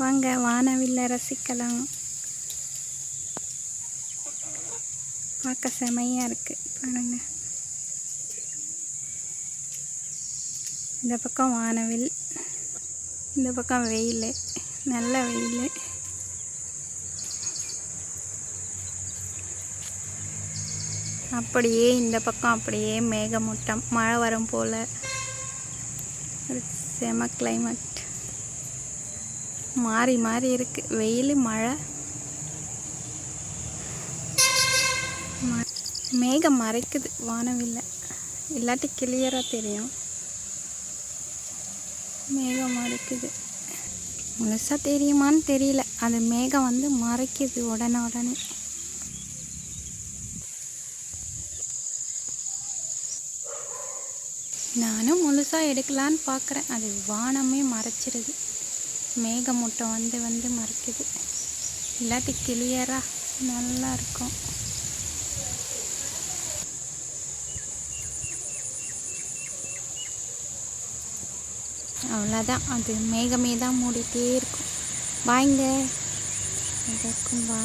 வாங்க வானவில்லை ரசிக்கலாம். பார்க்க செமையாக இருக்குது பாருங்க. இந்த பக்கம் வானவில் இந்த பக்கம் வெயில் நல்ல வெயில். அப்படியே இந்த பக்கம் அப்படியே மேகமூட்டம் மழை வரும் போல். ஒரு செம கிளைமேட் மாறி மாறி இருக்கு. வெயில் மழை. மேகம் மறைக்குது. வானவில்லை. இல்லாட்டி கிளியராக தெரியும். மேகம் மறைக்குது. முழுசாக தெரியுமான்னு தெரியல. அது மேகம் வந்து மறைக்குது உடனே உடனே. நானும் முழுசாக எடுக்கலான்னு பார்க்குறேன் அது வானமே மறைச்சிருது. மேகமூட்டம் வந்து வந்து மறைக்குது. இல்லாட்டி கிளியராக நல்லா இருக்கும் அவ்வளோதான். அது மேகமே தான் மூடிட்டே இருக்கும். வாங்க இருக்கும் வா